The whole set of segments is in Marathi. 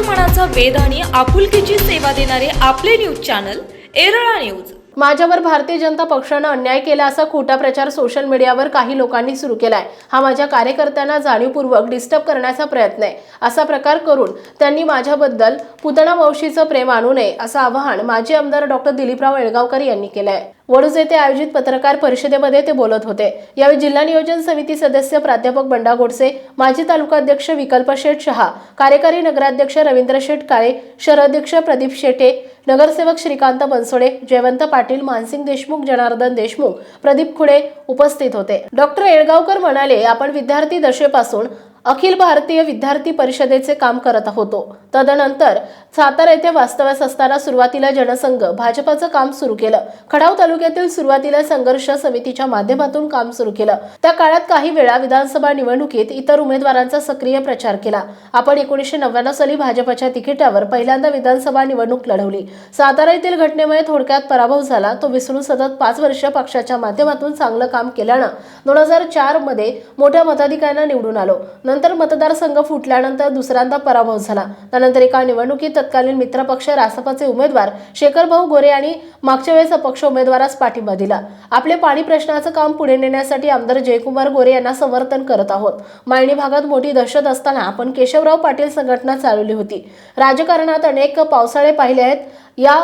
मनाचा वेध आणि आपुलकीची सेवा देणारे आपले न्यूज चॅनल एरळा न्यूज. माझ्यावर भारतीय जनता पक्षानं अन्याय केला असा खोटा प्रचार सोशल मीडियावर काही लोकांनी सुरू केलाय. हा माझ्या कार्यकर्त्यांना जाणीवपूर्वक डिस्टर्ब करण्याचा प्रयत्न आहे. असा प्रकार करून त्यांनी माझ्याबद्दल पुतणा मावशीचं प्रेम आणू नये असं आवाहन माजी आमदार डॉक्टर दिलीपराव येळगावकर यांनी केलंय. वडूज येथे आयोजित पत्रकार परिषदेमध्ये ते बोलत होते. यावेळी जिल्हा नियोजन समिती सदस्य प्राध्यापक बंडा गोडसे माजी तालुकाध्यक्ष विकल्प शेठ शहा कार्यकारी नगराध्यक्ष रवींद्र शेठ काळे शहराध्यक्ष प्रदीप शेटे नगरसेवक श्रीकांत बनसोडे जयवंत पाटील मानसिंग देशमुख जनार्दन देशमुख प्रदीप खुडे उपस्थित होते. डॉक्टर येळगावकर म्हणाले आपण विद्यार्थी दशेपासून अखिल भारतीय विद्यार्थी परिषदेचे काम करत होतो तदनंतर सातारा येथे वास्तव्यास असताना सुरुवातीला जनसंघ भाजपाचं काम सुरू केलं. खडाव तालुक्यातील सुरुवातीला संघर्ष समितीच्या माध्यमातून काम सुरू केलं. त्या काळात काही वेळा विधानसभा निवडणुकीत इतर उमेदवारांचा सक्रिय प्रचार केला. आपण एकोणीसशे नव्याण्णव साली भाजपच्या तिकिटावर पहिल्यांदा विधानसभा निवडणूक लढवली. सातारा येथील घटनेमुळे थोडक्यात पराभव झाला. तो विसरून सतत पाच वर्ष पक्षाच्या माध्यमातून चांगलं काम केल्यानं दोन हजार चारमध्ये मोठ्या मताधिकाऱ्यांना निवडून आलो. नंतर मतदारसंघ फुटल्यानंतर दुसऱ्यांदा पराभव झाला. त्यानंतर एका निवडणुकीत तत्कालीन मित्रपक्ष रासपाचे उमेदवार शेखरभाऊ गोरे यांनी मागच्या वेळेस अपक्ष उमेदवारास पाठिंबा दिला. आपले पाणी प्रश्नाचं काम पुढे नेण्यासाठी आमदार जयकुमार गोरे यांना समर्थन करत आहोत. मायणी भागात मोठी दहशत असताना आपण केशवराव पाटील संघटना चालवली होती. राजकारणात अनेक पावसाळे पाहिले आहेत. या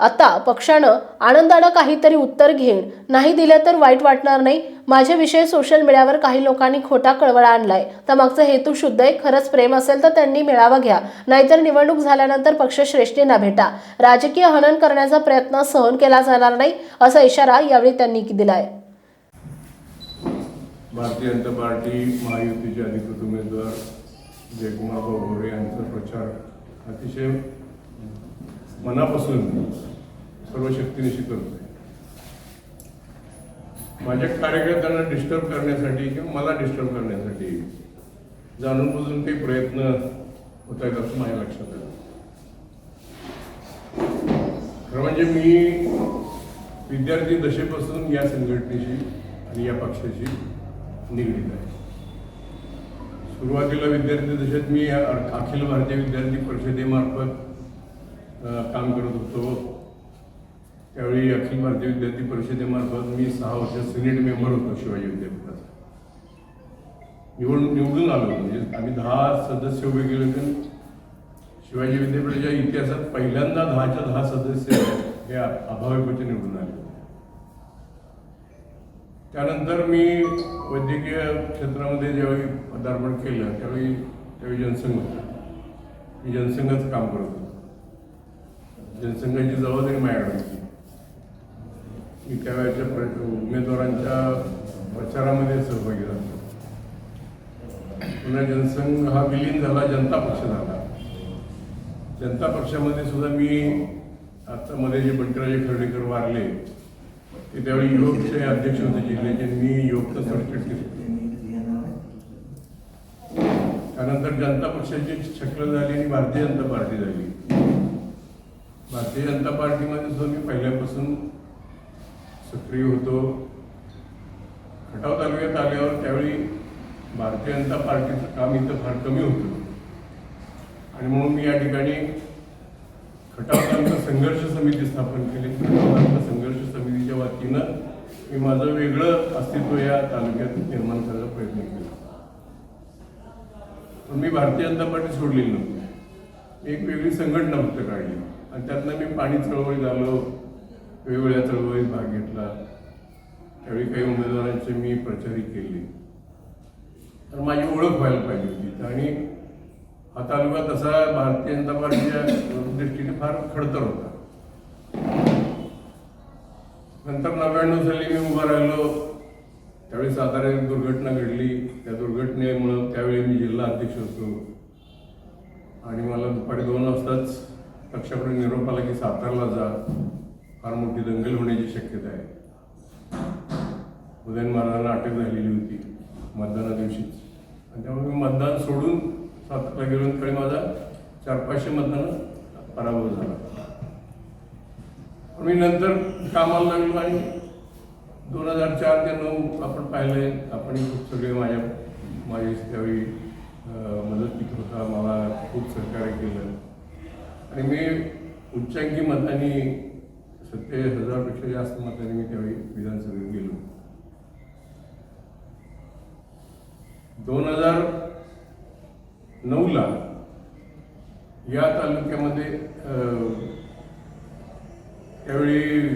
आता पक्षानं आनंदानं काहीतरी उत्तर घेईन नाही दिलं तर वाईट वाटणार नाही. माझ्याविषयी सोशल मीडियावर काही लोकांनी खोटा कळवळा आणलाय. तर मागचा हेतू शुद्ध आहे खरंच प्रेम असेल तर त्यांनी मेळावा घ्या. नाहीतर निवडणूक झाल्यानंतर पक्षश्रेष्ठींना भेटा. राजकीय हनन करण्याचा प्रयत्न सहन केला जाणार नाही असा इशारा यावेळी त्यांनी दिलाय. भारतीय जनता पार्टी महायुतीचे अधिकृत उमेदवार जयकुमार गोरे यांचा प्रचार अतिशय मनापासून सर्व शक्तीनिशी करतोय. माझ्या कार्यकर्त्यांना डिस्टर्ब करण्यासाठी किंवा मला डिस्टर्ब करण्यासाठी जाणून बुजून काही प्रयत्न होत आहेत असं माझ्या लक्षात आलं खरं म्हणजे मी विद्यार्थी दशेपासून या संघटनेशी आणि या पक्षाशी निगडीत आहे. सुरुवातीला विद्यार्थी दशेत मी अखिल भारतीय विद्यार्थी परिषदेमार्फत काम करत होतो. त्यावेळी अखिल भारतीय विद्यार्थी परिषदेमार्फत मी सहा वर्ष सिनेट मेंबर होतो शिवाजी विद्यापीठाचा. निवडून निवडून आलो होतो. म्हणजे आम्ही दहा सदस्य उभे केले होते. शिवाजी विद्यापीठाच्या इतिहासात पहिल्यांदा दहाच्या दहा सदस्य हे अभाविपचे निवडून आले होते. त्यानंतर मी वैद्यकीय क्षेत्रामध्ये ज्यावेळी पदार्पण केलं त्यावेळी त्यावेळी जनसंघ होता. मी जनसंघाचं काम करत होतो. जनसंघाची जबाबदारी माझ्याकडे होती. त्यावेळेच्या प्र- उमेदवारांच्या प्रचारामध्ये सहभागी झालो. पुन्हा जनसंघ हा विलीन झाला जनता पक्ष झाला. जनता पक्षामध्ये सुद्धा मी आता मध्ये जे बंटराजे खर्डेकर वारले ते त्यावेळी युवकचे अध्यक्ष होते जिल्ह्याचे मी युवकचं सर्टिफिकेट केलं. त्यानंतर जनता पक्षाची शक्ल झाली आणि भारतीय जनता पार्टी झाली. भारतीय जनता पार्टीमध्ये सुद्धा मी पहिल्यापासून सक्रिय होतो. खटाव तालुक्यात आल्यावर त्यावेळी भारतीय जनता पार्टीचं काम इथं फार कमी होतं. आणि म्हणून मी या ठिकाणी खटाव तालुका संघर्ष समिती स्थापन केली. खटाव तालुका संघर्ष समितीच्या वतीनं मी माझं वेगळं अस्तित्व या तालुक्यात निर्माण करायचा प्रयत्न केला. पण मी भारतीय जनता पार्टी सोडलेली नव्हती. एक वेगळी संघटना फक्त काढली. आणि त्यातनं मी पाणी चळवळी झालो वेगवेगळ्या चळवळीत भाग घेतला. त्यावेळी काही उमेदवारांचे मी प्रचारित केले. तर माझी ओळख व्हायला पाहिजे होती. आणि हा तालुका तसा भारतीय जनता पार्टीच्या दृष्टीने फार खडतर होता. नंतर नव्याण्णव साली मी उभा राहिलो. त्यावेळी साताऱ्यात दुर्घटना घडली. त्या दुर्घटनेमुळं त्यावेळी मी जिल्हा अध्यक्ष होतो. आणि मला दुपारी दोन वाजताच पक्षाकडे निरोप आला की सातारला जा. फार मोठी दंगल होण्याची शक्यता आहे. उदयन महाराजांना अटक झालेली होती मतदाना दिवशीच आणि त्यामुळे मी मतदान सोडून सातला गेलो आणि माझा चार पाचशे मतदान पराभव झाला. मी नंतर कामाला लागलो आणि दोन हजार चार ते नऊ आपण पाहिलंय आपण खूप सगळे माझ्या माझे त्यावेळी मदत मदतीत होता मला खूप सहकार्य केलं. आणि मी उच्चांकी मतांनी सत्तेचाळीस हजारपेक्षा जास्त मतांनी मी त्यावेळी विधानसभेत गेलो. दोन हजार नऊला या तालुक्यामध्ये त्यावेळी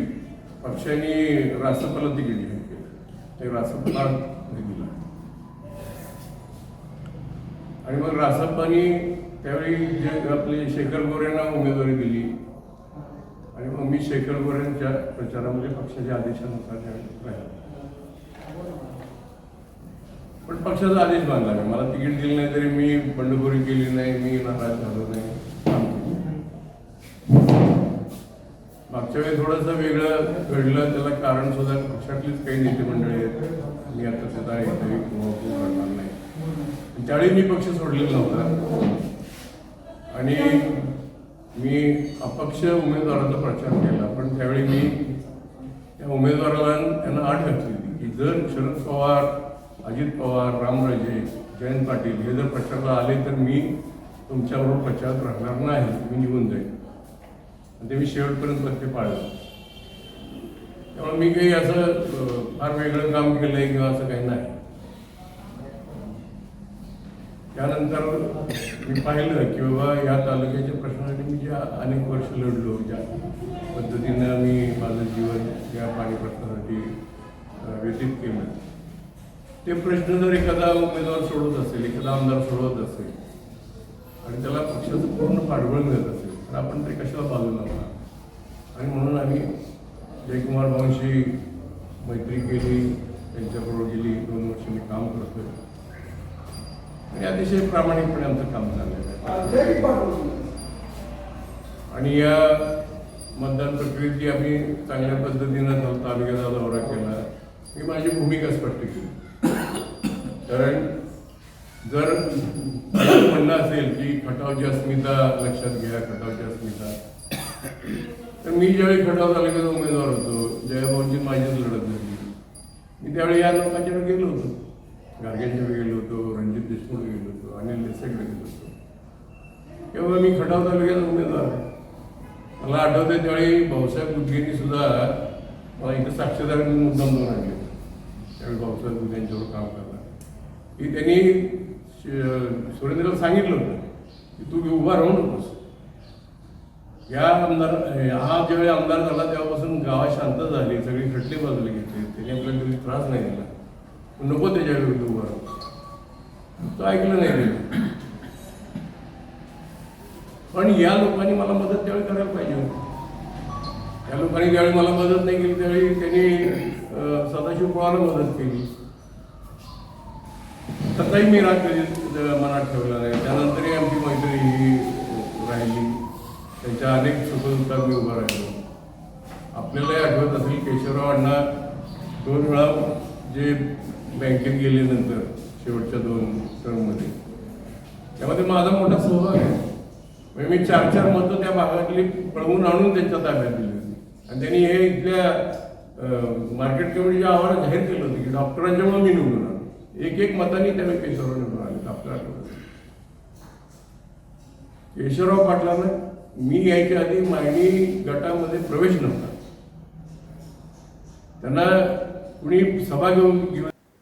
पक्षाने रासपाला केली. ते रासपला दिला. आणि मग रासप्पानी त्यावेळी जे आपले शेखर गोरेंना उमेदवारी दिली. मी शेखर गोरेंच्या प्रचारामध्ये पक्षाच्या आदेशानुसार राहिलो पण पक्षाचा आदेश बांधला नाही. मला तिकीट दिलं नाही तरी मी बंडखोरी केली नाही मी नाराज झालो नाही. मागच्या वेळी थोडंसं वेगळं घडलं. त्याला कारण सुद्धा पक्षातलीच काही नेते मंडळी आहेत. मी आता सुद्धा एकतरी करणार नाही. त्यावेळी मी पक्ष सोडलेला नव्हता. आणि मी अपक्ष उमेदवाराचा प्रचार केला पण त्यावेळी मी त्या उमेदवाराला त्यांना आठ घातली होती की जर शरद पवार अजित पवार रामराजे जयंत पाटील हे जर प्रचारला आले तर मी तुमच्याबरोबर प्रचारात राहणार नाही मी निघून जाईल आणि ते मी शेवटपर्यंत ते पाळलं. त्यामुळे मी काही असं फार वेगळं काम केलंय किंवा असं काही नाही. त्यानंतर मी पाहिलं की बाबा या तालुक्याच्या प्रश्नासाठी मी ज्या अनेक वर्ष लढलो ज्या पद्धतीनं मी माझं जीवन या पाणी प्रश्नासाठी व्यतीत केलं. ते प्रश्न जर एखादा उमेदवार सोडवत असेल एखादा आमदार सोडवत असेल आणि त्याला पक्षाचं पूर्ण पाठबळ मिळत असेल तर आपण ते कशाला बाजूला लावणार? आणि म्हणून आम्ही जयकुमार भाऊंशी मैत्री केली त्यांच्याबरोबर गेली दोन वर्ष मी काम करतोय. आणि अतिशय प्रामाणिकपणे आमचं काम चाललेलं आहे आणि या मतदान प्रक्रियेत जी आम्ही चांगल्या पद्धतीनं ताल- तालुक्याचा दौरा केला. मी माझी भूमिका स्पष्ट केली. कारण जर म्हणणं असेल की खटावची अस्मिता लक्षात घ्या खटावची अस्मिता तर मी ज्यावेळी खटाव तालुक्याचा उमेदवार होतो जयभाऊंची माझीच लढत झाली. मी त्यावेळी या लोकांच्याकडे गेलो होतो. गार्ग्यांच्याकडे गेलो होतो रणजित देशमुख गेलो होतो अनिल देसाईकडे गेलो होतो. तेव्हा मी खटाव तालुक्याचा उमेदवार. मला आठवते त्यावेळी भाऊसाहेब बुद्धींनी सुद्धा मला इथं साक्षीदार म्हणून मुद्दाम दोन आणले त्यावेळी भाऊसाहेब बुद्ध यांच्यावर काम करणार की त्यांनी सुरेंद्रला सांगितलं होतं की तू उभा राहू नकोस. या आमदार हा ज्यावेळी आमदार झाला तेव्हापासून गावात शांत झाली सगळी खटली बाजूला घेतली त्याने आपल्याला त्रास नाही दिला. नको त्याच्या विरुद्ध उभा तो ऐकलं नाही त्याने पण या लोकांनी मला मदत त्यावेळी करायला पाहिजे होती. या लोकांनी ज्यावेळी मला मदत नाही केली त्यावेळी त्यांनी सदाशिव पवारला मदत केली. तसाही मी राग कधी मनात ठेवला नाही. त्यानंतरही आमची मैत्री ही राहिली. त्यांच्या अनेक सुखदुःखात मी उभा राहिलो. आपल्यालाही आठवत असेल केशवराव अण्णा दोन वेळा जे बँकेत गेले नंतर शेवटच्या दोन टर्ममध्ये त्यामध्ये माझा मोठा सहभाग आहे. म्हणजे मी चार चार मतं त्या भागातली पळवून आणून त्यांच्या ताब्यात दिली होती. आणि त्यांनी हे इथल्या मार्केट कमिटीच्या आव्हानात जाहीर केलं होतं की डॉक्टरांच्यामुळे मी निवडून आलो. एक एक मतांनी त्यावेळी केशवराव निवडून आले. आपल्याला केशवराव पाटलांना मी यायच्या आधी मायनी गटामध्ये प्रवेश नव्हता. त्यांना कुणी सभा घेऊन घेऊन